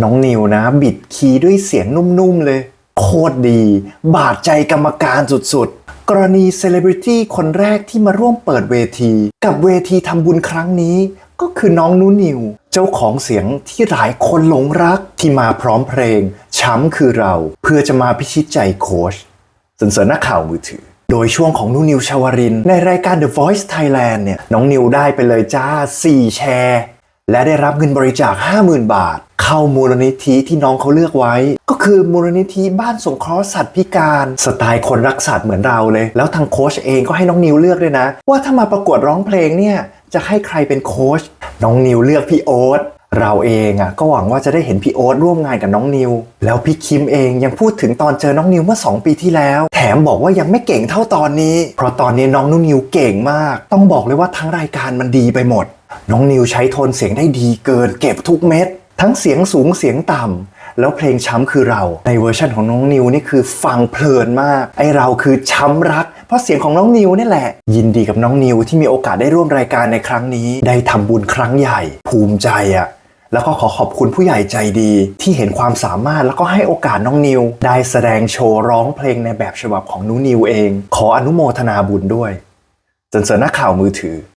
น้องนิวนะ บิดคีย์ด้วยเสียงนุ่มๆเลย โคตรดี บาดใจกรรมการสุดๆ กรณีเซเลบริตี้คนแรกที่มาร่วมเปิดเวที กับเวทีทำบุญครั้งนี้ ก็คือน้องนูนิว เจ้าของเสียงที่หลายคนหลงรักที่มาพร้อมเพลง ช้ำคือเรา เพื่อจะมาพิชิตใจโค้ชสนเสริญนักข่าวมือถือโดยช่วงของนูนิวชาวริน ในรายการ The Voice Thailand เนี่ยน้องนิวได้ไปเลยจ้า 4 แชร์ และได้รับเงินบริจาค 50,000 บาท เข้ามูลนิธิที่น้องเขาเลือกไว้ ก็คือมูลนิธิบ้านสงเคราะห์สัตว์พิการสไตล์คนรักสัตว์เหมือนเราเลย แล้วทางโค้ชเองก็ให้น้องนิวเลือกด้วยนะ ว่าถ้ามาประกวดร้องเพลงเนี่ยจะให้ใครเป็นโค้ชน้องนิวเลือกพี่โอ๊ตเราเองอะก็หวังว่าจะได้เห็นพี่โอ๊ตร่วมงานกับน้องนิว แล้วพี่คิมเองยังพูดถึงตอนเจอน้องนิวเมื่อ 2 ปีที่แล้ว แถมบอกว่ายังไม่เก่งเท่าตอนนี้ เพราะตอนนี้น้องนุ่นนิวเก่งมาก ต้องบอกเลยว่าทั้งรายการมันดีไปหมด น้องนิวใช้โทนเสียงได้ดีเกินเก็บทุกเม็ด ทั้งเสียงสูงเสียงต่ำแล้วเพลงช้ำคือเราในเวอร์ชันของน้องนิวนี่คือฟังเพลินมาก ไอเราคือช้ำรัก เพราะเสียงของน้องนิวนี่แหละ ยินดีกับน้องนิวที่มีโอกาสได้ร่วมรายการในครั้งนี้ ได้ทำบุญครั้งใหญ่ ภูมิใจอะแล้วก็ขอขอบคุณผู้ใหญ่ใจดีที่เห็นความสามารถแล้วก็ให้โอกาสน้องนิว ได้แสดงโชว์ร้องเพลงในแบบฉบับของนุนิวเอง ขออนุโมทนาบุญด้วยสนเสริญนักข่าวมือถือ